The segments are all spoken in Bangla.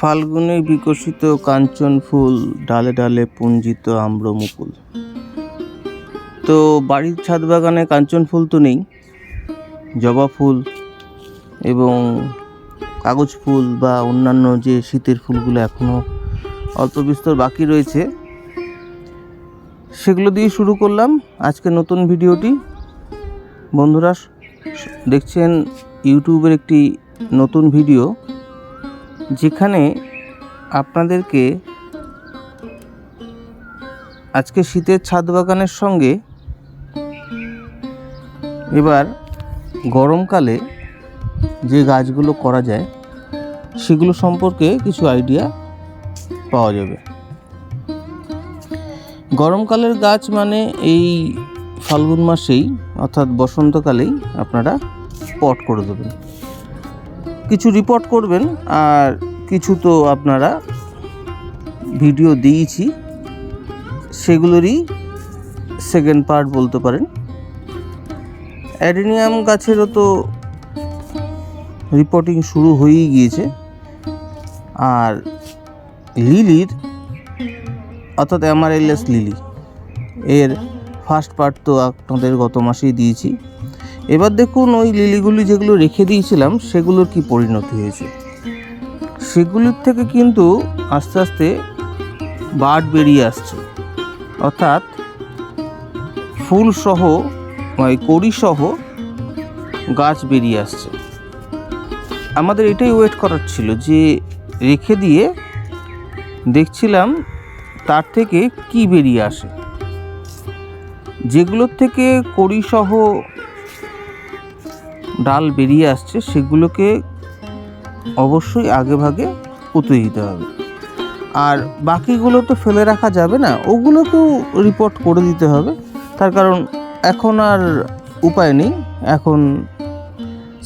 ফাল্গুনে বিকশিত কাঞ্চন ফুল, ডালে ডালে পুঞ্জিত আম্র মুকুল তো বাড়ির ছাদ বাগানে কাঞ্চন ফুল তো নেই, জবা ফুল এবং কাগজ ফুল বা অন্যান্য যে শীতের ফুলগুলো এখনও অল্প বিস্তর বাকি রয়েছে, সেগুলো দিয়ে শুরু করলাম আজকে নতুন ভিডিওটি। বন্ধুরা, দেখছেন ইউটিউবের একটি নতুন ভিডিও। যেখানে আপনাদেরকে আজকে শীতের ছাদ বাগানের সঙ্গে এবার গরমকালে যে গাছগুলো করা যায়, সেগুলো সম্পর্কে কিছু আইডিয়া পাওয়া যাবে। গরমকালের গাছ মানে এই ফাল্গুন মাসেই, অর্থাৎ বসন্তকালেই আপনারা স্পট করে দেবেন। কিছু রিপোর্ট করবেন, আর কিছু তো আপনারা ভিডিও দিয়েছি, সেগুলোরই সেকেন্ড পার্ট বলতে পারেন। অ্যাডেনিয়াম গাছেরও তো রিপোর্টিং শুরু হয়েই গিয়েছে, আর লিলির, অর্থাৎ অ্যামারেলাস লিলি, এর ফার্স্ট পার্ট তো আপনাদের গত মাসেই দিয়েছি। এবার দেখুন ওই লিলিগুলি যেগুলো রেখে দিয়েছিলাম, সেগুলোর কি পরিণতি হয়েছে। সেগুলির থেকে কিন্তু আস্তে আস্তে বার্ড বেরিয়ে আসছে। অর্থাৎ ফুল সহ মানে কড়ি সহ গাছ বেরিয়ে আসছে। আমাদের এটাই ওয়েট করার ছিল যে রেখে দিয়ে দেখছিলাম তার থেকে কি বেরিয়ে আসে। যেগুলোর থেকে কড়ি সহ ডাল বেরিয়ে আসছে, সেগুলোকে অবশ্যই আগে ভাগে পুঁতে দিতে হবে। আর বাকিগুলো তো ফেলে রাখা যাবে না, ওগুলোকেও রিপোর্ট করে দিতে হবে। তার কারণ এখন আর উপায় নেই, এখন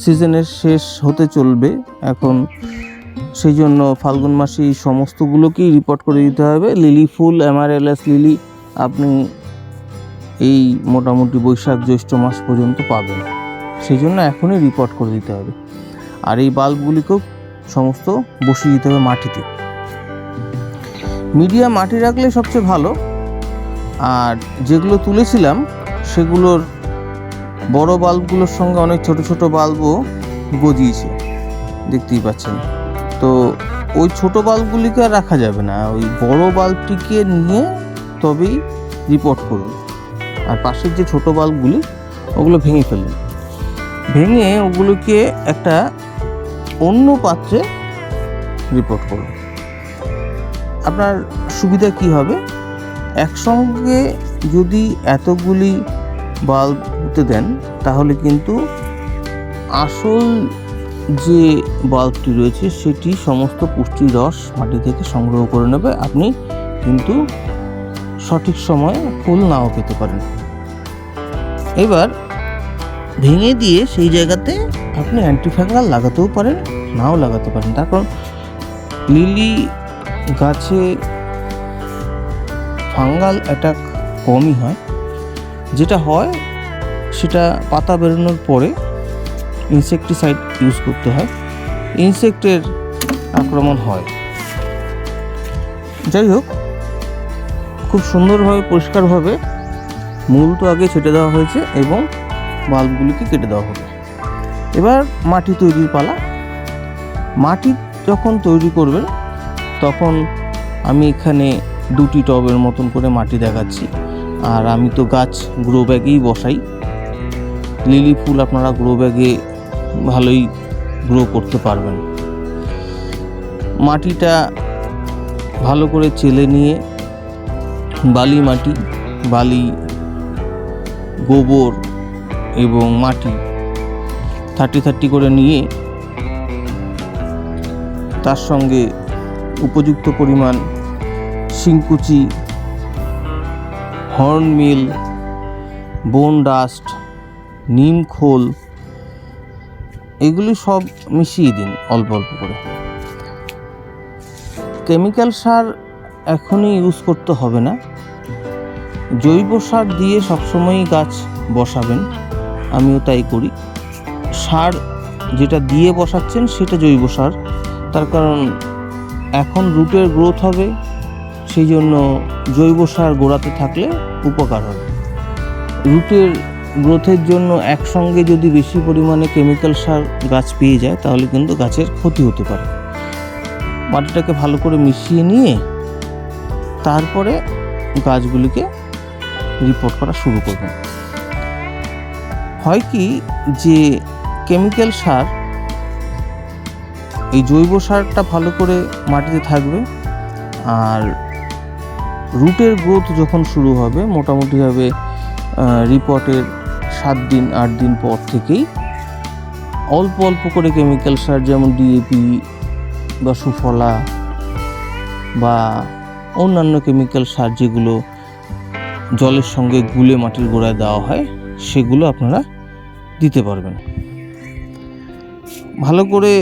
সিজনের শেষ হতে চলবে। এখন সেই জন্য ফাল্গুন মাসে এই সমস্তগুলোকেই রিপোর্ট করে দিতে হবে। লিলি ফুল অ্যামারেলাস লিলি, আপনি এই মোটামুটি বৈশাখ জ্যৈষ্ঠ মাস পর্যন্ত পাবেন। সেই জন্য এখনই রিপোর্ট করে দিতে হবে। আর এই বাল্বগুলিকেও সমস্ত বসিয়ে দিতে হবে মাটিতে। মিডিয়া মাটি রাখলে সবচেয়ে ভালো। আর যেগুলো তুলেছিলাম, সেগুলোর বড় বাল্বগুলোর সঙ্গে অনেক ছোট ছোট বাল্বও গজিয়েছে। দেখতেই পাচ্ছেন। তো ওই ছোট বাল্বগুলিকে আর রাখা যাবে না। ওই বড় বাল্বটিকে নিয়ে তবেই রিপোর্ট করুন। আর পাশের যে ছোট বাল্বগুলি ওগুলো ভেঙে ফেলুন। ভেঙে ওগুলোকে একটা অন্য পাত্রে রিপোর্ট করুন আপনার সুবিধা কি হবে? একসঙ্গে যদি এতগুলি বাল্ব হতে দেন, তাহলে কিন্তু আসল যে বাল্বটি রয়েছে, সেটি সমস্ত পুষ্টি রস মাটি থেকে সংগ্রহ করে নেবে। আপনি কিন্তু সঠিক সময়ে ফুল নাও পেতে পারেন। এবার ভেঙে দিয়ে সেই জায়গাতে আপনি অ্যান্টিফ্যাঙ্গাল লাগাতেও পারেন, নাও লাগাতে পারেন। তার কারণ লিলি গাছে ফাঙ্গাল অ্যাটাক কমই হয়। যেটা হয়, সেটা পাতা বেরোনোর পরে ইনসেকটিসাইড ইউজ করতে হয়। ইনসেক্টের আক্রমণ হয়। যাই হোক, খুব সুন্দরভাবে, পরিষ্কারভাবে মূল তো আগে ছেটে দেওয়া হয়েছে এবং বাল্বগুলিকে কেটে দেওয়া হবে। এবার মাটি তৈরির পালা। মাটি যখন তৈরি করবেন, তখন আমি এখানে দুটি টবের মতন করে মাটি দেখাচ্ছি। আর আমি তো গাছ গ্রো ব্যাগেই বসাই। লিলি ফুল আপনারা গ্রো ব্যাগে ভালোই গ্রো করতে পারবেন। মাটিটা ভালো করে চেলে নিয়ে বালি মাটি, বালি, গোবর এবং মাটি থার্টি থার্টি করে নিয়ে তার সঙ্গে উপযুক্ত পরিমাণ শিংকুচি, হর্ন মিল, বোন ডাস্ট, নিম খোল, এগুলি সব মিশিয়ে দিন অল্প অল্প করে। কেমিক্যাল সার এখনই ইউজ করতে হবে না। জৈব সার দিয়ে সবসময়ই গাছ বসাবেন। আমিও তাই করি। সার যেটা দিয়ে বসাচ্ছেন সেটা জৈব সার। তার কারণ এখন রুটের গ্রোথ হবে, সেই জন্য জৈব সার গোড়াতে থাকলে উপকার হবে। রুটের গ্রোথের জন্য একসঙ্গে যদি বেশি পরিমাণে কেমিক্যাল সার গাছ পেয়ে যায়, তাহলে কিন্তু গাছের ক্ষতি হতে পারে। মাটিটাকে ভালো করে মিশিয়ে নিয়ে তারপরে গাছগুলিকে রিপোর্ট করা শুরু করবেন। হয় কি যে কেমিক্যাল সার এই জৈব সারটা ভালো করে মাটিতে থাকবে আর রুটের গ্রোথ যখন শুরু হবে মোটামুটিভাবে রিপোর্টের সাত দিন, আট দিন পর থেকেই অল্প অল্প করে কেমিক্যাল সার যেমন ডিএপি বা সুফলা বা অন্যান্য কেমিক্যাল সার যেগুলো জলের সঙ্গে গুলে মাটির গোড়ায় দেওয়া হয়, সেগুলো আপনারা দিতে পারবেন ভালো করে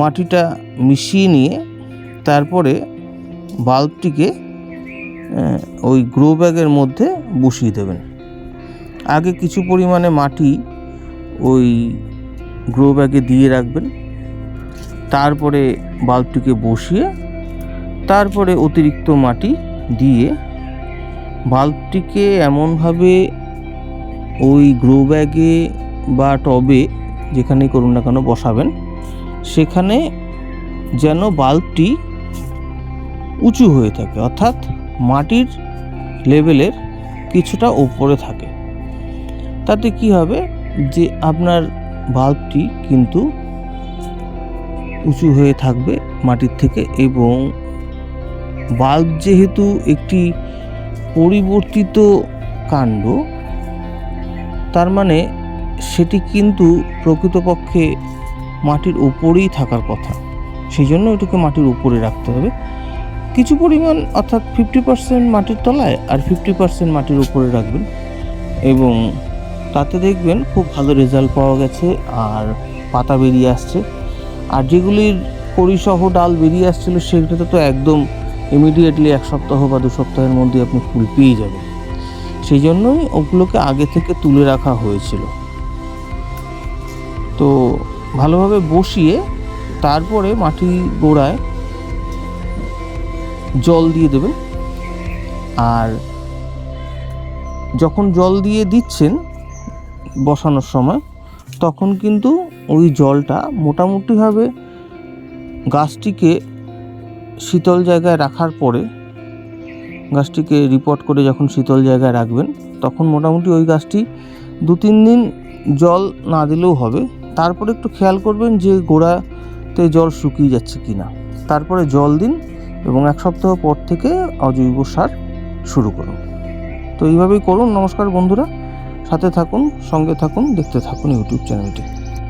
মাটিটা মিশিয়ে নিয়ে তারপরে বাল্বটিকে ওই গ্রো ব্যাগের মধ্যে বসিয়ে দেবেন। আগে কিছু পরিমাণে মাটি ওই গ্রো ব্যাগে দিয়ে রাখবেন। তারপরে বাল্বটিকে বসিয়ে তারপরে অতিরিক্ত মাটি দিয়ে বাল্বটিকে এমনভাবে ওই গ্রো ব্যাগে বা টবে যেখানেই করুন না কেন বসাবেন, সেখানে যেন বাল্বটি উঁচু হয়ে থাকে, অর্থাৎ মাটির লেভেলের কিছুটা ওপরে থাকে। তাতে কি হবে যে আপনার বাল্বটি কিন্তু উঁচু হয়ে থাকবে মাটির থেকে এবং বাল্ব যেহেতু একটি পরিবর্তিত কাণ্ড তার মানে সেটি কিন্তু প্রকৃতপক্ষে মাটির উপরেই থাকার কথা। সেই জন্য এটাকে মাটির উপরে রাখতে হবে। কিছু পরিমাণ অর্থাৎ ফিফটি পার্সেন্ট মাটির তলায় আর ফিফটি পার্সেন্ট মাটির উপরে রাখবেন এবং তাতে দেখবেন খুব ভালো রেজাল্ট পাওয়া গেছে আর পাতা বেরিয়ে আসছে। আর যেগুলির কড়িসহ ডাল বেরিয়ে আসছিল সেগুলোতে তো একদম ইমিডিয়েটলি এক সপ্তাহ বা দু সপ্তাহের মধ্যে আপনি ফুল পেয়ে যাবেন। সেই জন্যই ওগুলোকে আগে থেকে তুলে রাখা হয়েছিল। তো ভালোভাবে বসিয়ে তারপরে মাটি গোড়ায় জল দিয়ে দেবেন। আর যখন জল দিয়ে দিচ্ছেন বসানোর সময়, তখন কিন্তু ওই জলটা মোটামুটিভাবে গাছটিকে শীতল জায়গায় রাখার পরে গাছটিকে রিপোর্ট করে যখন শীতল জায়গায় রাখবেন, তখন মোটামুটি ওই গাছটি দু তিন দিন জল না দিলেও হবে। তারপরে একটু খেয়াল করবেন যে গোড়াতে জল শুকিয়ে যাচ্ছে কি না তারপরে জল দিন এবং এক সপ্তাহ পর থেকে অজৈব সার শুরু করুন। তো এইভাবেই করুন। নমস্কার বন্ধুরা। সাথে থাকুন, সঙ্গে থাকুন, দেখতে থাকুন ইউটিউব চ্যানেলটি।